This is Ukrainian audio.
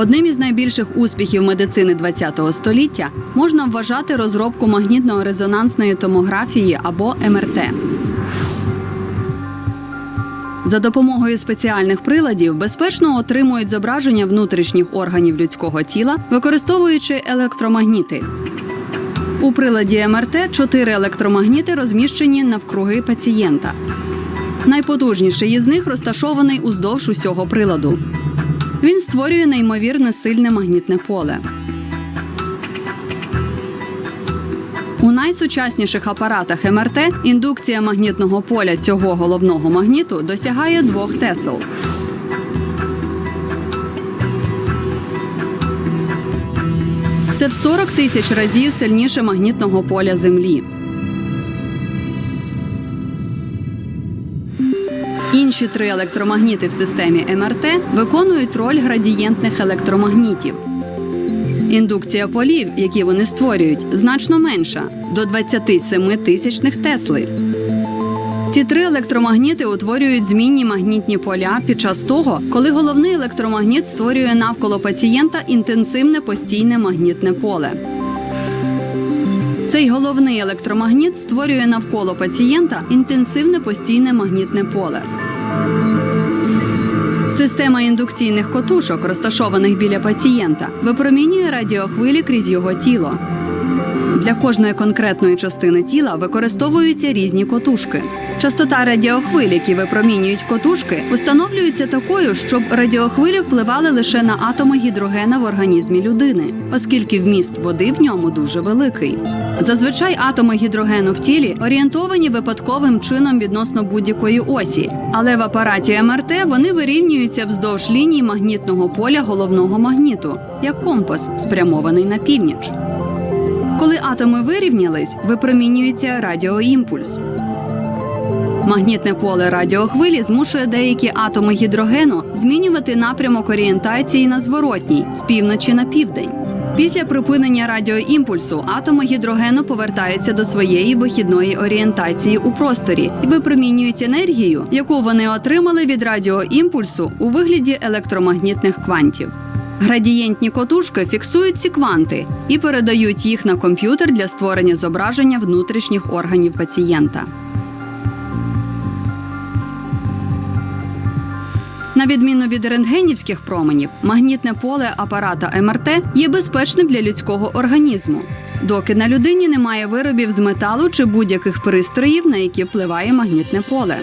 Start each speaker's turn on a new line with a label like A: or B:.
A: Одним із найбільших успіхів медицини ХХ століття можна вважати розробку магнітно-резонансної томографії або МРТ. За допомогою спеціальних приладів безпечно отримують зображення внутрішніх органів людського тіла, використовуючи електромагніти. У приладі МРТ чотири електромагніти розміщені навкруги пацієнта. Найпотужніший із них розташований уздовж усього приладу. Він створює неймовірне сильне магнітне поле. У найсучасніших апаратах МРТ індукція магнітного поля цього головного магніту досягає 2 тесел. Це в 40 тисяч разів сильніше магнітного поля Землі. Інші три електромагніти в системі МРТ виконують роль градієнтних електромагнітів. Індукція полів, які вони створюють, значно менша до 27 тисячних тесли. Ці три електромагніти утворюють змінні магнітні поля під час того, коли головний електромагніт створює навколо пацієнта інтенсивне постійне магнітне поле. Цей головний електромагніт створює навколо пацієнта інтенсивне постійне магнітне поле. Система індукційних котушок, розташованих біля пацієнта, випромінює радіохвилі крізь його тіло. Для кожної конкретної частини тіла використовуються різні котушки. Частота радіохвиль, які випромінюють котушки, встановлюється такою, щоб радіохвилі впливали лише на атоми гідрогена в організмі людини, оскільки вміст води в ньому дуже великий. Зазвичай атоми гідрогену в тілі орієнтовані випадковим чином відносно будь-якої осі, але в апараті МРТ вони вирівнюються вздовж лінії магнітного поля головного магніту, як компас, спрямований на північ. Коли атоми вирівнялись, випромінюється радіоімпульс. Магнітне поле радіохвилі змушує деякі атоми гідрогену змінювати напрямок орієнтації на зворотній з півночі на південь. Після припинення радіоімпульсу атоми гідрогену повертаються до своєї вихідної орієнтації у просторі і випромінюють енергію, яку вони отримали від радіоімпульсу у вигляді електромагнітних квантів. Градієнтні котушки фіксують ці кванти і передають їх на комп'ютер для створення зображення внутрішніх органів пацієнта. На відміну від рентгенівських променів, магнітне поле апарата МРТ є безпечним для людського організму, доки на людині немає виробів з металу чи будь-яких пристроїв, на які впливає магнітне поле.